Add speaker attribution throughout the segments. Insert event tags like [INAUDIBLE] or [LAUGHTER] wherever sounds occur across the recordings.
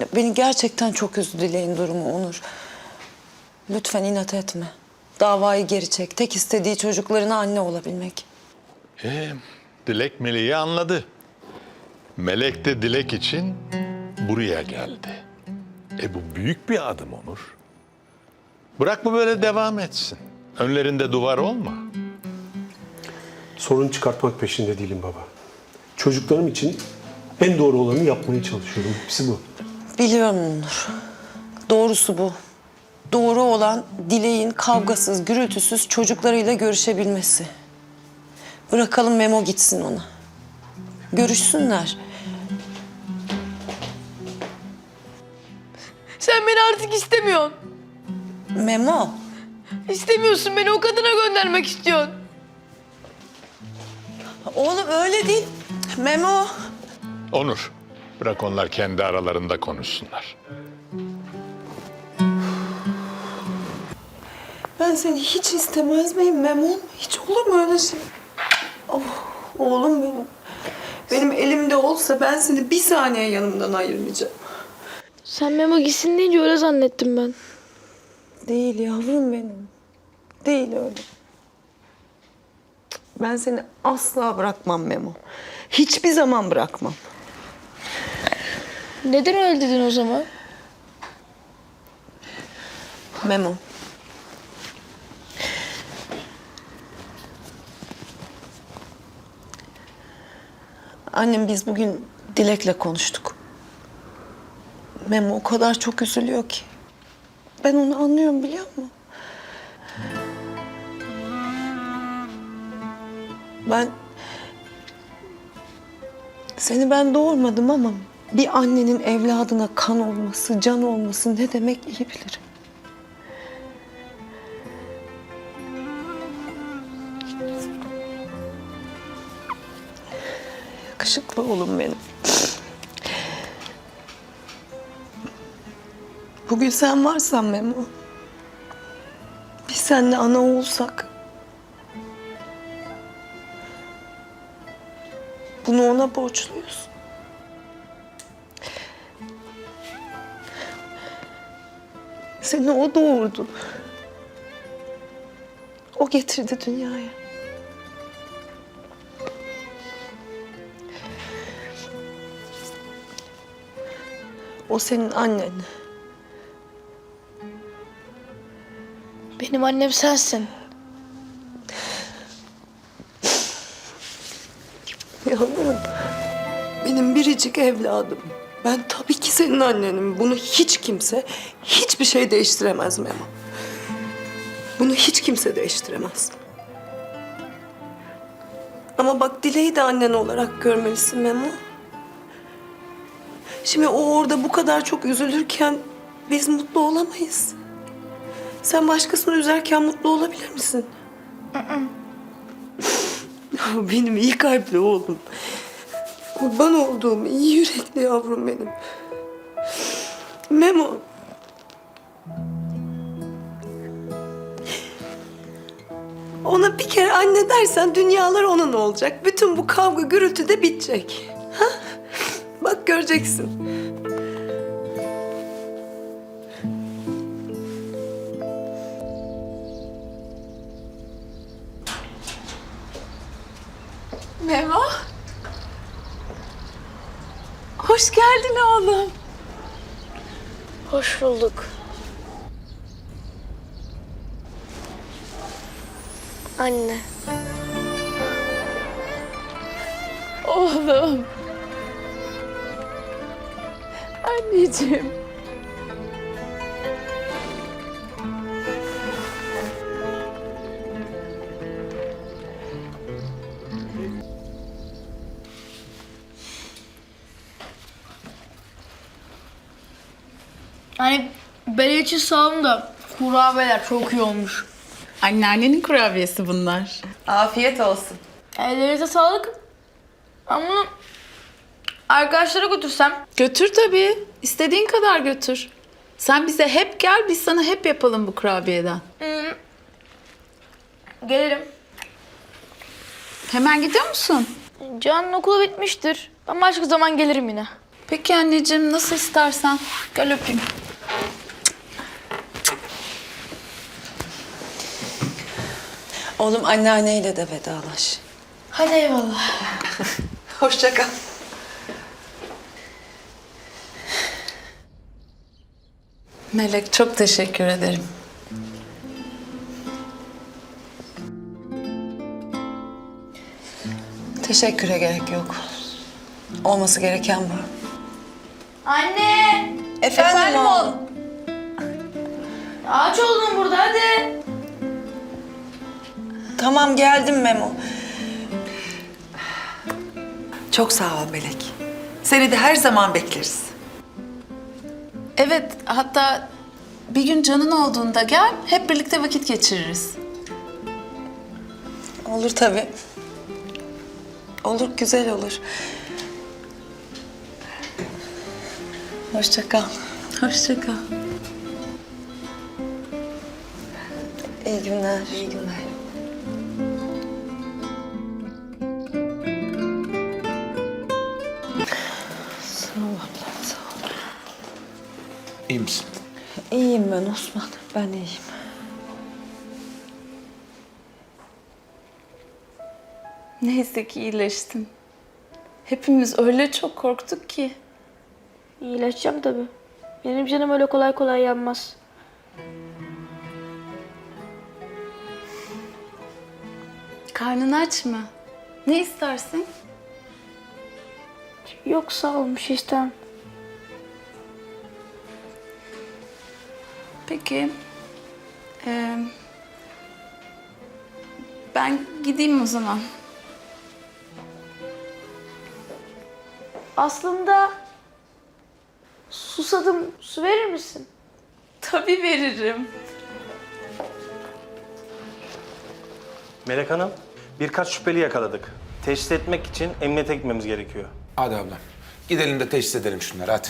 Speaker 1: Ya Beni gerçekten çok üzdü Dilek'in durumu Onur. Lütfen inat etme. Davayı geri çek. Tek istediği çocuklarına anne olabilmek.
Speaker 2: Ee, Dilek Melek'i anladı. Melek de Dilek için buraya geldi. E bu büyük bir adım Onur. Bırak bu böyle devam etsin. Önlerinde duvar olma.
Speaker 3: Sorun çıkartmak peşinde değilim baba. Çocuklarım için en doğru olanı yapmaya çalışıyorum. Hepsi bu.
Speaker 1: Biliyorum Onur. Doğrusu bu. Doğru olan Dilek'in kavgasız, gürültüsüz çocuklarıyla görüşebilmesi. Bırakalım Memo gitsin ona. Görüşsünler.
Speaker 4: Sen beni artık istemiyorsun.
Speaker 1: Memo,
Speaker 4: İstemiyorsun beni o kadına göndermek istiyorsun.
Speaker 1: oğlum öyle değil. Memo.
Speaker 2: Onur, bırak onlar kendi aralarında konuşsunlar.
Speaker 1: Ben seni hiç istemez miyim Memo? Hiç olur mu öyle şey? Oh, oğlum benim. Benim elimde olsa ben seni bir saniye yanımdan ayırmayacağım.
Speaker 4: Sen Memo gitsin deyince öyle zannettim ben.
Speaker 1: Değil yavrum benim. Değil öyle. Ben seni asla bırakmam Memo. Hiçbir zaman bırakmam.
Speaker 4: Neden öyle dedin o zaman?
Speaker 1: Memo. Annem biz bugün Dilek'le konuştuk. Memo o kadar çok üzülüyor ki. Ben onu anlıyorum biliyor musun? Ben seni ben doğurmadım ama bir annenin evladına kan olması, can olması ne demek iyi bilirim. Yakışıklı oğlum benim. Bugün sen varsan Memo. Biz seninle ana olsak. Bunu ona borçluyuz. Seni o doğurdu. O getirdi dünyaya. O senin annen.
Speaker 4: Benim annem sensin.
Speaker 1: Yavrum, benim biricik evladım. Ben tabii ki senin annenim. Bunu hiç kimse, hiçbir şey değiştiremez Memo. Bunu hiç kimse değiştiremez. Ama bak Dileği de annen olarak görmelisin Memo. Şimdi o orada bu kadar çok üzülürken biz mutlu olamayız. Sen başkasını üzerken mutlu olabilir misin? [LAUGHS] benim iyi kalpli oğlum. Kurban olduğum iyi yürekli yavrum benim. Memo. Ona bir kere anne dersen dünyalar onun olacak. Bütün bu kavga gürültü de bitecek. Ha? Bak göreceksin. Memo. Hoş geldin oğlum.
Speaker 4: Hoş bulduk. Anne.
Speaker 1: Oğlum. Anneciğim.
Speaker 4: Hani benim için sağ olun da kurabiyeler çok iyi olmuş.
Speaker 5: Anneannenin kurabiyesi bunlar.
Speaker 1: Afiyet olsun.
Speaker 4: Ellerinize sağlık. Ama bunu arkadaşlara götürsem
Speaker 5: Götür tabii. İstediğin kadar götür. Sen bize hep gel, biz sana hep yapalım bu kurabiyeden.
Speaker 4: gelirim.
Speaker 5: Hemen gidiyor musun?
Speaker 4: Can'ın okulu bitmiştir. Ben başka zaman gelirim yine.
Speaker 5: Peki anneciğim nasıl istersen. Gel öpeyim.
Speaker 1: Oğlum anneanneyle de vedalaş.
Speaker 5: Hadi eyvallah. [LAUGHS]
Speaker 1: Hoşça kal.
Speaker 5: Melek çok teşekkür ederim.
Speaker 1: Teşekküre gerek yok. Olması gereken bu.
Speaker 6: Anne!
Speaker 1: Efendim, oğlum.
Speaker 6: Ağaç oldun burada hadi.
Speaker 1: Tamam geldim Memo. Çok sağ ol Melek. Seni de her zaman bekleriz.
Speaker 5: Evet hatta bir gün canın olduğunda gel hep birlikte vakit geçiririz.
Speaker 1: Olur tabii. Olur, güzel olur. Hoşça kal.
Speaker 5: Hoşça kal.
Speaker 1: İyi günler. İyi günler. İyiyim ben Osman, ben iyiyim.
Speaker 5: Neyse ki iyileştin. Hepimiz öyle çok korktuk ki.
Speaker 7: İyileşeceğim tabii. Benim canım öyle kolay kolay yanmaz.
Speaker 5: Karnın aç mı? Ne istersin?
Speaker 7: Yok sağ olun bir şey istemem.
Speaker 5: Peki. Ee, ben gideyim o zaman.
Speaker 7: Aslında susadım. Su verir misin?
Speaker 5: Tabii veririm.
Speaker 8: Melek Hanım, birkaç şüpheli yakaladık. Teşhis etmek için emniyete gitmemiz gerekiyor.
Speaker 9: Hadi ablam. Gidelim de teşhis edelim şunları hadi.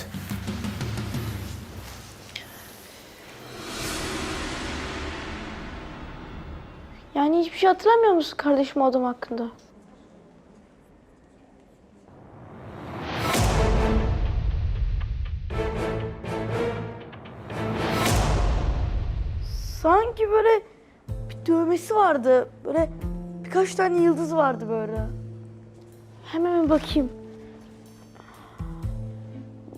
Speaker 7: Hiçbir şey hatırlamıyor musun kardeşim adam hakkında? Sanki böyle bir dövmesi vardı. Böyle birkaç tane yıldız vardı böyle. Hemen bir bakayım.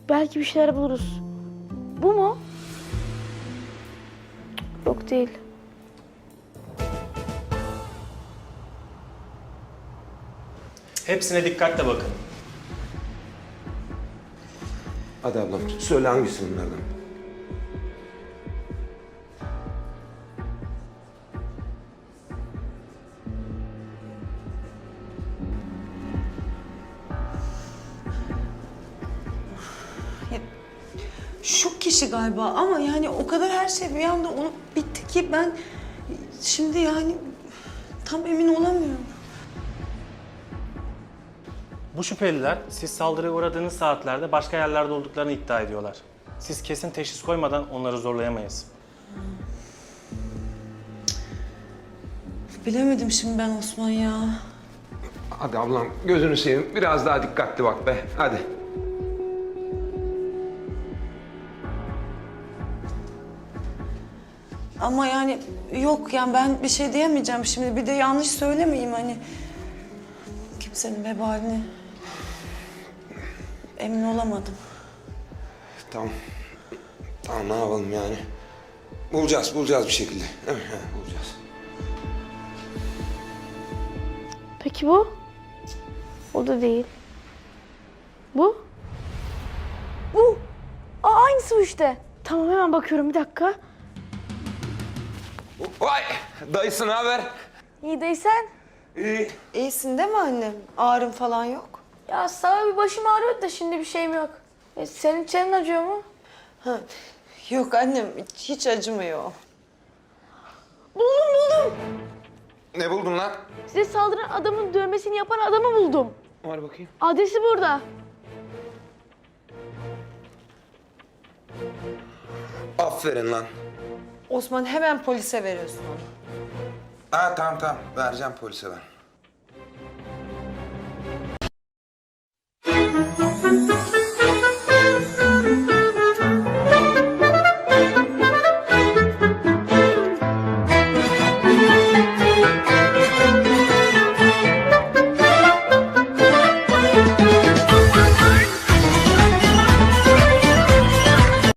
Speaker 7: Belki bir şeyler buluruz. Bu mu? Yok değil.
Speaker 8: Hepsine dikkatle bakın.
Speaker 9: Hadi ablam söyle hangisi bunlardan?
Speaker 1: Şu kişi galiba ama yani o kadar her şey bir anda olup bitti ki ben şimdi yani tam emin olamıyorum.
Speaker 8: Bu şüpheliler siz saldırıya uğradığınız saatlerde başka yerlerde olduklarını iddia ediyorlar. Siz kesin teşhis koymadan onları zorlayamayız.
Speaker 1: Bilemedim şimdi ben Osman ya.
Speaker 9: Hadi ablam gözünü seveyim biraz daha dikkatli bak be hadi.
Speaker 1: Ama yani yok yani ben bir şey diyemeyeceğim şimdi. Bir de yanlış söylemeyeyim hani. Kimsenin vebalini emin olamadım.
Speaker 9: Tamam. Tamam ne yapalım yani. Bulacağız bulacağız bir şekilde. Değil mi? He, bulacağız.
Speaker 7: Peki bu? O da değil. Bu? Bu. Aa, aynısı bu işte. Tamam hemen bakıyorum bir dakika.
Speaker 9: Vay dayısı ne haber?
Speaker 7: İyi değilsen.
Speaker 9: İyi.
Speaker 1: İyisin değil mi annem? Ağrın falan yok.
Speaker 7: Ya sabah bir başım ağrıyordu da şimdi bir şeyim yok. E, senin çenen acıyor mu?
Speaker 1: Ha. Yok annem hiç acımıyor.
Speaker 7: Buldum buldum.
Speaker 9: Ne buldun lan?
Speaker 7: Size saldıran adamın dövmesini yapan adamı buldum.
Speaker 9: Var bakayım.
Speaker 7: Adresi burada.
Speaker 9: Aferin lan.
Speaker 1: Osman hemen polise veriyorsun onu.
Speaker 9: Ha tamam tamam vereceğim polise ben.